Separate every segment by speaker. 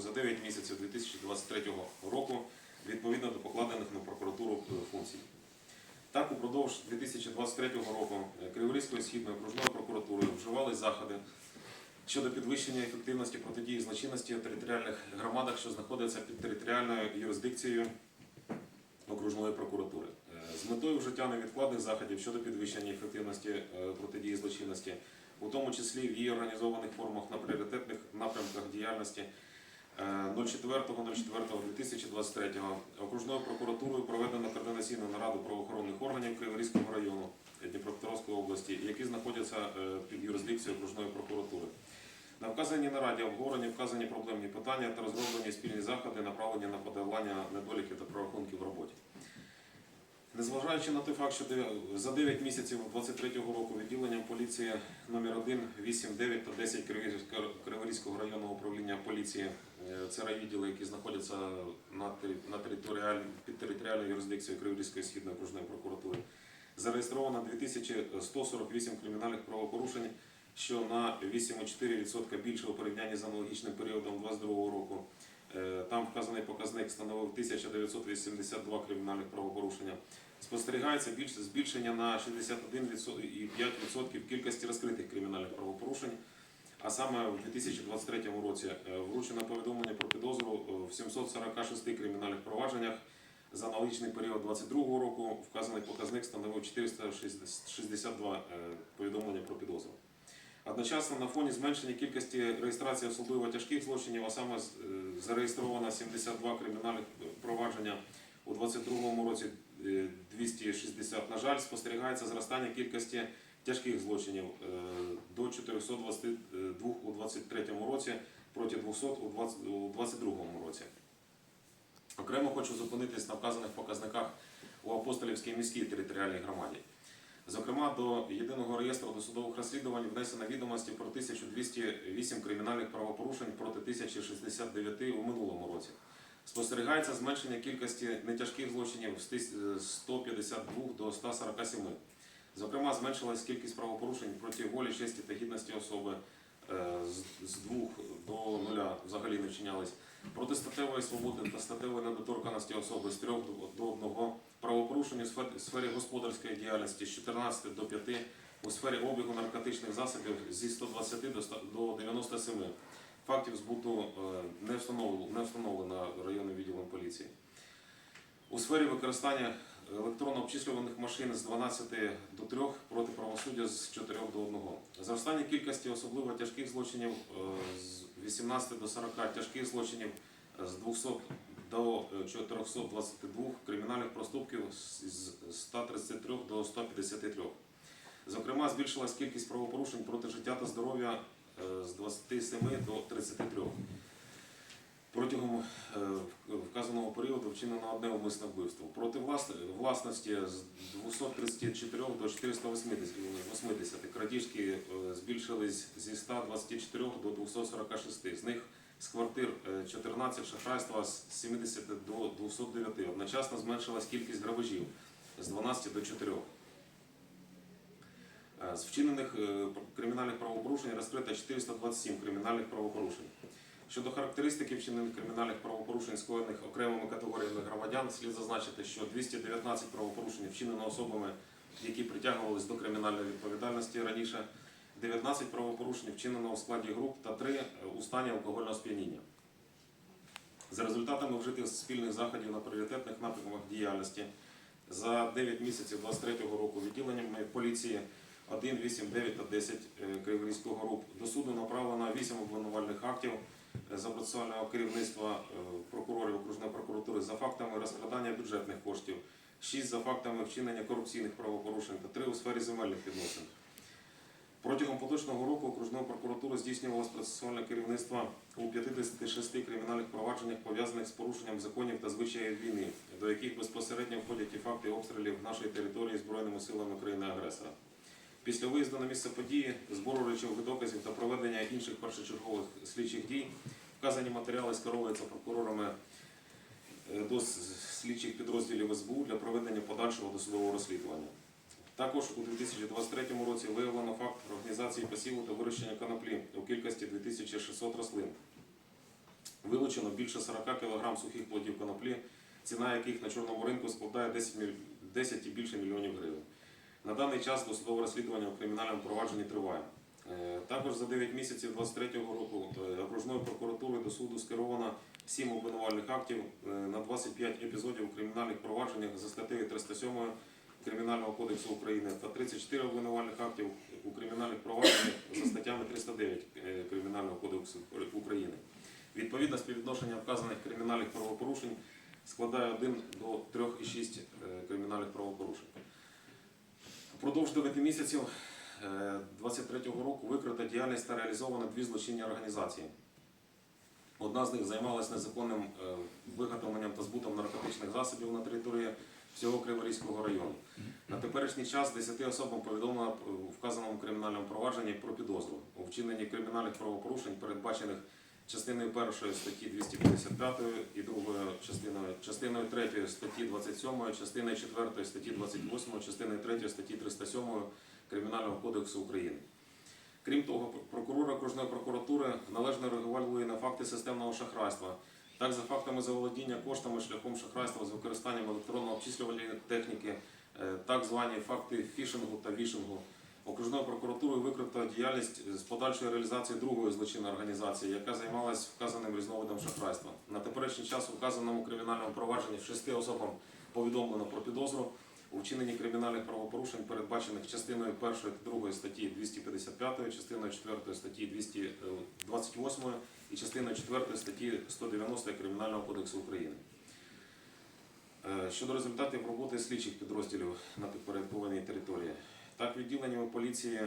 Speaker 1: за 9 місяців 2023 року відповідно до покладених на прокуратуру е, функцій. Так, упродовж 2023 року е, Криворізькою східною окружною прокуратурою вживали заходи щодо підвищення ефективності протидії злочинності у територіальних громадах, що знаходяться під територіальною юрисдикцією окружної прокуратури. Е, З метою вжиття невідкладних заходів щодо підвищення ефективності протидії злочинності, у тому числі в її організованих формах на пріоритетних напрямках діяльності 04.04.2023 окружною прокуратурою проведено координаційну нараду правоохоронних органів Криворізького району Дніпропетровської області, які знаходяться е, під юрисдикцією окружної прокуратури. На вказаній нараді обговорені вказані проблемні питання та розроблені спільні заходи, направлені на подолання недоліків та прорахунків в роботі. Незважаючи на той факт, що за 9 місяців 23-го року відділенням поліції номер 1, 8, 9 та 10 Криворізького- районного управління поліції, е, це райвідділи, які знаходяться на, на територіаль- під територіальною юрисдикцією Криворізької східної окружної прокуратури, зареєстровано 2148 кримінальних правопорушень, що на 8,4% більше у порівнянні з аналогічним періодом 2022 року. Е, Там вказаний показник становив 1982 кримінальних правопорушення. Спостерігається більше збільшення на 61,5% кількості розкритих кримінальних правопорушень. А саме в 2023 році е, вручено повідомлення про підозру е, в 746 кримінальних провадженнях. За аналогічний період 2022 року вказаний показник становив 462 е, повідомлення про підозру. Одночасно на фоні зменшення кількості реєстрації особливо тяжких злочинів, а саме зареєстровано 72 кримінальних провадження у 2022 році е, 260, на жаль, спостерігається зростання кількості тяжких злочинів е, до 422 у 2023 році проти 200 у 20 у 2022 році. Окремо хочу зупинитись на вказаних показниках у Апостолівській міській територіальній громаді. Зокрема, до єдиного реєстру досудових розслідувань внесено відомості про 1208 кримінальних правопорушень проти 1069 у минулому році. Спостерігається зменшення кількості нетяжких злочинів з 152 до 147. Зокрема, зменшилась кількість правопорушень проти волі, честі та гідності особи е, з- з двох до нуля взагалі не вчинялись. Проти статевої свободи та статевої недоторканості особи з трьох до- до одного правопорушень у сфері господарської діяльності з 14 до 5, у сфері обігу наркотичних засобів зі 120 до 97. Фактів збуту е, не встановлено районним відділом поліції. У сфері використання електронно обчислюваних машин з 12 до 3 проти правосуддя з 4 до 1. Зростання кількості особливо тяжких злочинів е, з 18 до 40 тяжких злочинів е, з 200 до е, 422 кримінальних проступків з з 133 до 153. Зокрема, збільшилась кількість правопорушень проти життя та здоров'я е, з 27 до 33. Протягом е, вказаного періоду вчинено одне умисне вбивство. Проти власності з 234 до 480. 80. Крадіжки е, збільшились зі 124 до 246. З них з квартир е, 14 шахрайства з 70 до 209. Одночасно зменшилась кількість грабежів з 12 до 4. Е, З вчинених е, кримінальних правопорушень розкрито 427 кримінальних правопорушень. Щодо характеристики вчинених кримінальних правопорушень, скоєних окремими категоріями громадян, слід зазначити, що 219 правопорушень вчинено особами, які притягувались до кримінальної відповідальності раніше, 19 правопорушень вчинено у складі груп та 3 у стані алкогольного сп'яніння. За результатами вжитих спільних заходів на пріоритетних напрямках діяльності за 9 місяців 2023 року відділеннями поліції 1, 8, 9 та 10 е, Криворізького груп до суду направлено 8 обвинувальних актів за процесуального керівництва е, прокурорів окружної прокуратури за фактами розкрадання бюджетних коштів, 6 за фактами вчинення корупційних правопорушень та 3 у сфері земельних відносин. Протягом поточного року окружною прокуратурою здійснювалось процесуальне керівництво у 56 кримінальних провадженнях, пов'язаних з порушенням законів та звичаїв війни, до яких безпосередньо входять і факти обстрілів нашої території збройними силами країни-агресора. Після виїзду на місце події, збору речових доказів та проведення інших першочергових слідчих дій, вказані матеріали скеровуються прокурорами е, до слідчих підрозділів СБУ для проведення подальшого досудового розслідування. Також у 2023 році виявлено факт організації посіву та вирощення коноплі у кількості 2600 рослин. Вилучено більше 40 кг сухих плодів коноплі, ціна яких на чорному ринку складає 10, 10 і більше мільйонів гривень. На даний час досудове розслідування у кримінальному провадженні триває. Е, Також за 9 місяців 2023 року е, окружною прокуратурою до суду скеровано 7 обвинувальних актів е, на 25 епізодів у кримінальних провадженнях за статтею 307 Кримінального кодексу України та 34 обвинувальних актів у кримінальних провадженнях за статтями 309 е, Кримінального кодексу України. Відповідно, співвідношення вказаних кримінальних правопорушень складає 1 до 3,6 е, кримінальних правопорушень. Впродовж 9 місяців 2023 року викрита діяльність та реалізовано дві злочинні організації. Одна з них займалася незаконним е, виготовленням та збутом наркотичних засобів на території всього Криворізького району. На теперішній час 10 особам повідомлено у вказаному кримінальному провадженні про підозру у вчиненні кримінальних правопорушень, передбачених частиною 1 статті 255 і другою частиною, частиною 3 статті 27, частиною 4 статті 28, частиною 3 статті 307 Кримінального кодексу України. Крім того, прокурор окружної прокуратури належно реагує на факти системного шахрайства. Так, за фактами заволодіння коштами шляхом шахрайства з використанням електронно обчислювальної техніки, е, так звані факти фішингу та вішингу. Окружною прокуратурою викрито діяльність з подальшої реалізації другої злочинної організації, яка займалась вказаним різновидом шахрайства. На теперішній час у вказаному кримінальному провадженні шести особам повідомлено про підозру у вчиненні кримінальних правопорушень, передбачених частиною 1 та 2 статті 255, частиною 4 статті 228 і частиною 4 статті 190 Кримінального кодексу України. Е, Щодо результатів роботи слідчих підрозділів на підпорядкованій території, так відділеннями поліції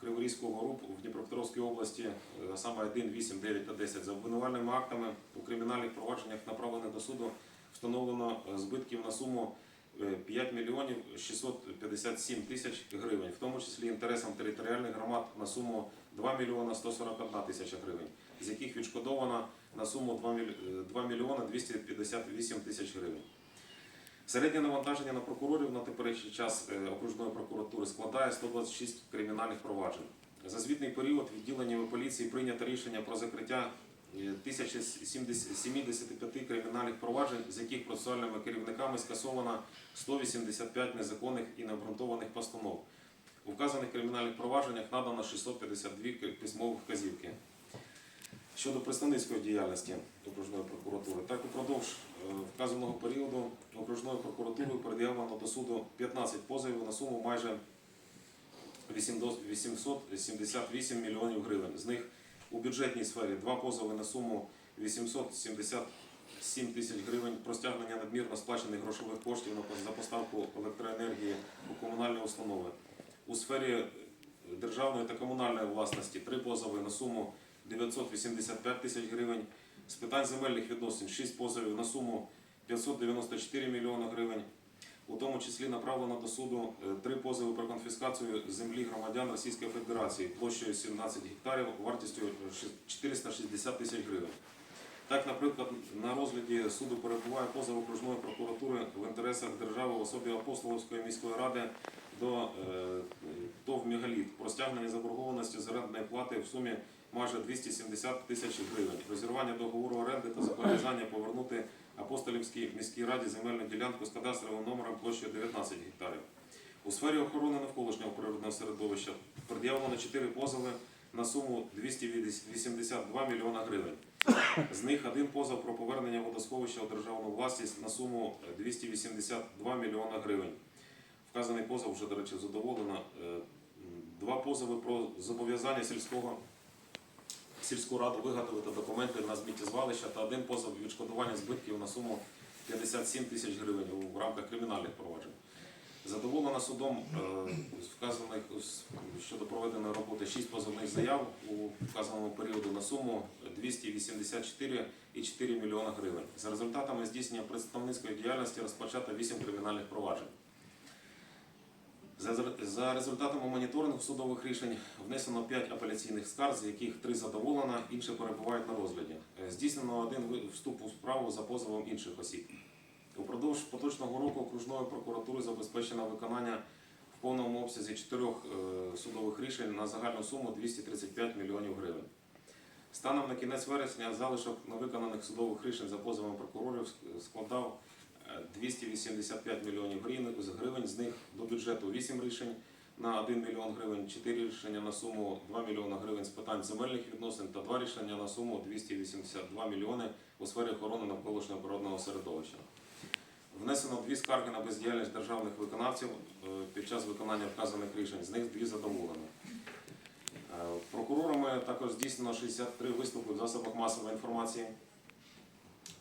Speaker 1: Криворізького РУП в Дніпропетровській області, е, саме 1, 8, 9 та 10 за обвинувальними актами у кримінальних провадженнях направлених до суду встановлено е, збитків на суму е, 5 мільйонів 657 тисяч гривень, в тому числі інтересам територіальних громад на суму 2 мільйона 141 тисяча гривень, з яких відшкодовано на суму 2 міль- е, 2 мільйона 258 тисяч гривень. Середнє навантаження на прокурорів на теперішній час е, окружної прокуратури складає 126 кримінальних проваджень. За звітний період відділеннями поліції прийнято рішення про закриття е, 1075 кримінальних проваджень, з яких процесуальними керівниками скасовано 185 незаконних і необґрунтованих постанов. У вказаних кримінальних провадженнях надано 652 письмових вказівки. Щодо представницької діяльності окружної прокуратури, так упродовж е, вказаного періоду окружною прокуратурою пред'явлено до суду 15 позовів на суму майже 878 мільйонів гривень. З них у бюджетній сфері два позови на суму 877 тисяч гривень про стягнення надмірно сплачених грошових коштів за поставку електроенергії у комунальні установи. У сфері державної та комунальної власності три позови на суму 985 тисяч гривень. З питань земельних відносин 6 позовів на суму 594 мільйони гривень. У тому числі направлено до суду е, три позови про конфіскацію землі громадян Російської Федерації площею 17 гектарів вартістю е, 460 тисяч гривень. Так, наприклад, на розгляді суду перебуває позов окружної прокуратури в інтересах держави в особі Апостолівської міської ради до е, ТОВ «Мегаліт» про стягнення заборгованості з орендної плати в сумі майже 270 тисяч гривень, розірвання договору оренди та зобов'язання повернути Апостолівській міській раді земельну ділянку з кадастровим номером площею 19 гектарів. У сфері охорони навколишнього природного середовища пред'явлено 4 позови на суму 282 мільйона гривень. З них один позов про повернення водосховища у державну власність на суму 282 мільйона гривень. Вказаний позов вже, до речі, задоволено. Е, Два позови про зобов'язання сільського сільську раду виготовити документи на сміттєзвалища та один позов відшкодування збитків на суму 57 тисяч гривень у- рамках кримінальних проваджень. Задоволено судом е, вказаних щодо проведеної роботи 6 позовних заяв у вказаному періоду на суму 284,4 мільйона гривень. За результатами здійснення представницької діяльності розпочато 8 кримінальних проваджень. За, результатами моніторингу судових рішень внесено 5 апеляційних скарг, з яких 3 задоволено, інші перебувають на розгляді. Е, Здійснено один вступ у справу за позовом інших осіб. Упродовж поточного року окружною прокуратурою забезпечено виконання в повному обсязі чотирьох е, судових рішень на загальну суму 235 мільйонів гривень. Станом на кінець вересня залишок невиконаних судових рішень за позовами прокурорів складав 285 мільйонів гривень, з них до бюджету 8 рішень на 1 мільйон гривень, 4 рішення на суму 2 мільйона гривень з питань земельних відносин та 2 рішення на суму 282 мільйони у сфері охорони навколишнього природного середовища. Внесено дві скарги на бездіяльність державних виконавців е, під час виконання вказаних рішень, з них дві задоволені. Е, Прокурорами також здійснено 63 виступи в засобах масової інформації.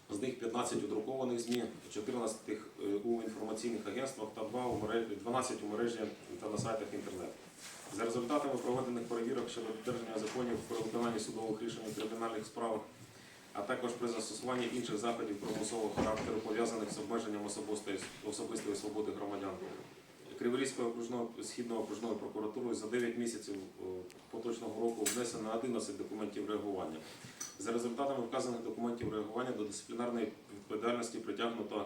Speaker 1: З них 15 у друкованих ЗМІ, 14 е, у інформаційних агентствах та 2 у мережі, 12 у мережі та на сайтах інтернету. За результатами проведених перевірок щодо додержання законів про виконання судових рішень у кримінальних справах, а також при застосуванні інших заходів примусового характеру, пов'язаних з обмеженням особистої свободи громадян. Криворізькою окружною східною окружною прокуратурою за 9 місяців е, поточного року внесено 11 документів реагування. За результатами вказаних документів реагування до дисциплінарної відповідальності притягнуто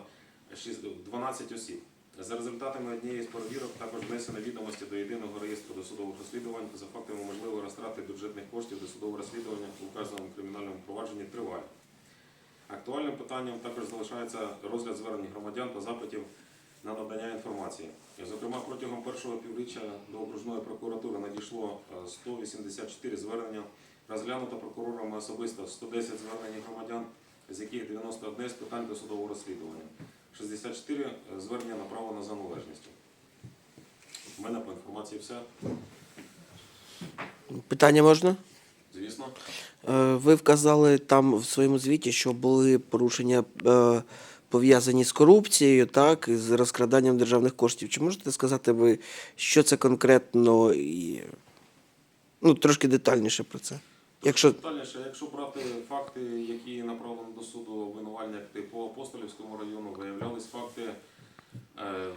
Speaker 1: 12 осіб. За результатами однієї з перевірок також внесено відомості до єдиного реєстру досудових розслідувань за фактами можливої розтрати бюджетних коштів досудового розслідування у вказаному кримінальному провадженні триває. Актуальним питанням також залишається розгляд звернень громадян та запитів на надання інформації. Зокрема, протягом першого півріччя до окружної прокуратури надійшло е, 184 звернення, розглянуто прокурорами особисто 110 звернень громадян, з яких 91 з питань досудового розслідування. 64 звернення направлено за належністю. У мене по інформації все.
Speaker 2: Питання можна?
Speaker 1: Звісно.
Speaker 2: Е, Ви вказали там в своєму звіті, що були порушення е, пов'язані з корупцією, так, з розкраданням державних коштів. Чи можете сказати ви, що це конкретно і ну, трошки детальніше про це? Якщо
Speaker 1: Детальніше, якщо брати факти, які направлені до суду обвинувальник по Апостолівському району, виявлялись факти е,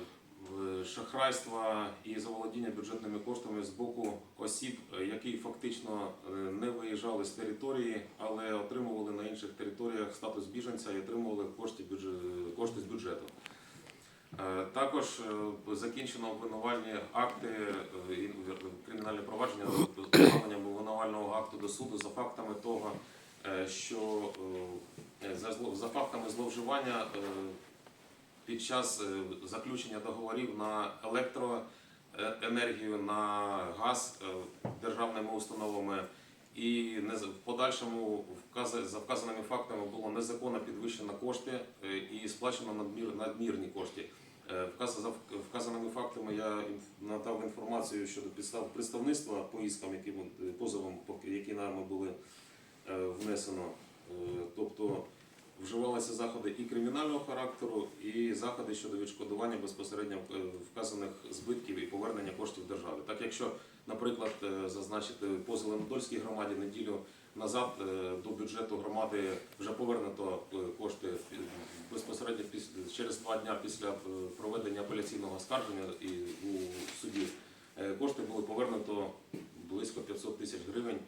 Speaker 1: шахрайства і заволодіння бюджетними коштами з боку осіб, е, які фактично е, не виїжджали з території, але отримували інших територіях статус біженця і отримували кошти, кошти з бюджету. Е, Також е, закінчено обвинувальні акти е, і кримінальне провадження з обвинувального акту до суду за фактами того, що за, фактами зловживання під час заключення договорів на електроенергію, на газ державними установами. І в подальшому за вказаними фактами було незаконно підвищено кошти е, і сплачено надмір, надмірні кошти. Е, За вказаними фактами я надав інформацію щодо підстав представництва по іскам, які е, позовам, які нами були внесено. Тобто вживалися заходи і кримінального характеру, і заходи щодо відшкодування безпосередньо вказаних збитків і повернення коштів держави. Так якщо, наприклад, е, зазначити по Зеленодольській громаді неділю назад е, до бюджету громади вже повернуто е, кошти безпосередньо через два дня після проведення апеляційного скарження і у суді. Кошти були повернуто близько 500 тисяч гривень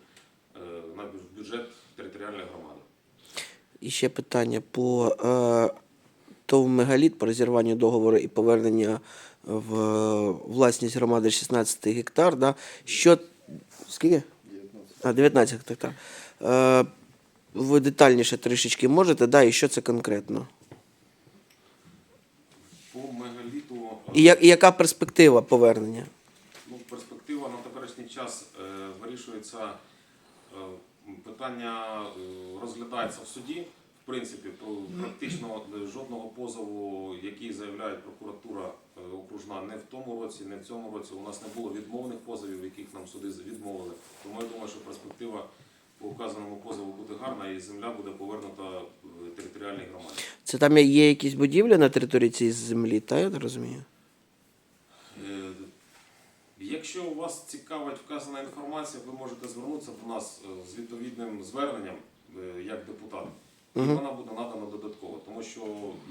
Speaker 1: на бюджет територіальної громади.
Speaker 2: І ще питання по ТОВ Мегаліт, по розірванню договору і повернення в власність громади 16 гектар. Да? Що, скільки? 19. А, 19 гектар. Е, ви детальніше трішечки можете, да? і що це конкретно?
Speaker 1: По мегаліту
Speaker 2: І, я- і яка перспектива повернення?
Speaker 1: ну, перспектива на теперішній час е, вирішується е, питання е, розглядається в суді. В принципі, практично е, жодного позову, який заявляє прокуратура окружна, не в тому році, не в цьому році. У нас не було відмовних позовів, яких нам суди відмовили. Тому я думаю, що перспектива по вказаному позову буде гарна і земля буде повернута в територіальній громаді.
Speaker 2: Це там є якісь будівлі на території цієї землі, так я розумію?
Speaker 1: Е, Якщо вас цікавить вказана інформація, ви можете звернутися до нас е, з відповідним зверненням е, як депутат. І
Speaker 2: Мгм.
Speaker 1: вона буде надана додатково, тому що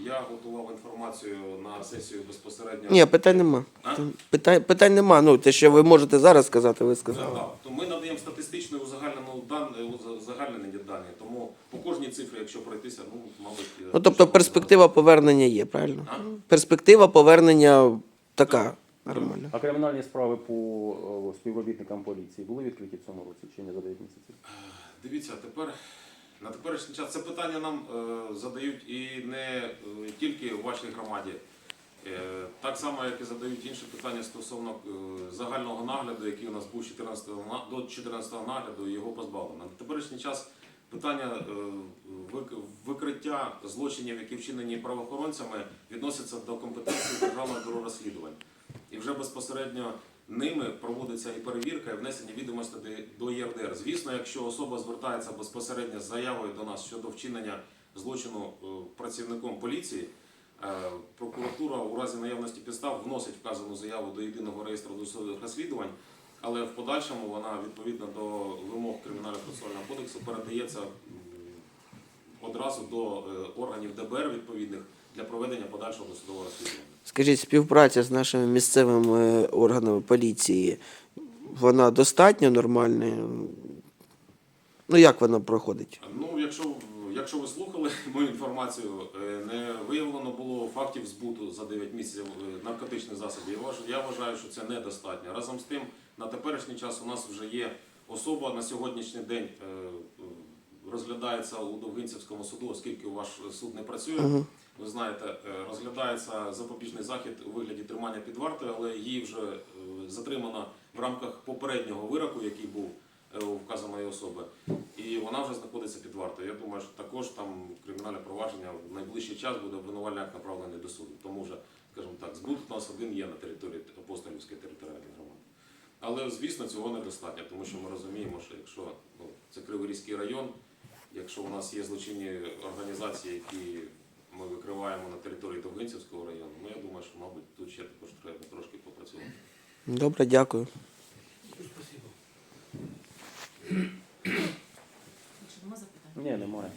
Speaker 1: я готував інформацію на сесію безпосередньо.
Speaker 2: Ні, питань нема.
Speaker 1: А?
Speaker 2: Питань, питань нема. Ну, те, що ви можете зараз сказати, ви сказали.
Speaker 1: да. То ми надаємо статистичну узагальнену дан, е, дані. Тому по кожній цифрі, якщо пройтися, ну мабуть, е,
Speaker 2: Ну, тобто перспектива повернення є, правильно?
Speaker 1: А?
Speaker 2: Перспектива повернення така нормальна.
Speaker 3: А кримінальні справи по о, співробітникам поліції були відкриті в цьому році чи ні за 9 місяців?
Speaker 1: Дивіться, тепер на теперішній час це питання нам е, задають і не е, тільки у вашій громаді. Е, так само, як і задають інші питання стосовно загального нагляду, який у нас був 14 на- до 14 нагляду, і його позбавлено. На теперішній час питання викриття злочинів, які вчинені правоохоронцями, відносяться до компетенції Державного бюро розслідувань. І вже безпосередньо ними проводиться і перевірка, і внесення відомостей до- ЄРДР. Звісно, якщо особа звертається безпосередньо з заявою до нас щодо вчинення злочину е, працівником поліції, е, прокуратура у разі наявності підстав вносить вказану заяву до єдиного реєстру досудових розслідувань, але в подальшому вона відповідно до вимог кримінального процесуального кодексу передається одразу до е, органів ДБР відповідних для проведення подальшого досудового розслідування.
Speaker 2: Скажіть, співпраця з нашими місцевими органами поліції, вона достатньо нормальна? Ну, як вона проходить?
Speaker 1: Ну, якщо, якщо ви слухали мою інформацію, е, не виявлено було фактів збуту за 9 місяців е, наркотичних засобів. Я вваж- Я вважаю, що це недостатньо. Разом з тим, на теперішній час у нас вже є особа на сьогоднішній день е, е, розглядається у Довгинцівському суду, оскільки ваш суд не працює. Ви знаєте, е, розглядається запобіжний захід у вигляді тримання під вартою, але її вже е, затримано в рамках попереднього вироку, який був е, у вказаної особи, і вона вже знаходиться під вартою. Я думаю, що також там кримінальне провадження в найближчий час буде обвинувальний акт направлений до суду. Тому вже, скажімо так, збут у нас один є на території Апостолівської територіальної громади. Але звісно, цього недостатньо, тому що ми розуміємо, що якщо ну, це Криворізький район, якщо у нас є злочинні організації, які ми викриваємо на території Довгинцівського району, ну я думаю, що, мабуть, тут ще також треба трошки попрацювати.
Speaker 2: Добре, дякую.
Speaker 3: Нема запитань.
Speaker 4: Ні, немає.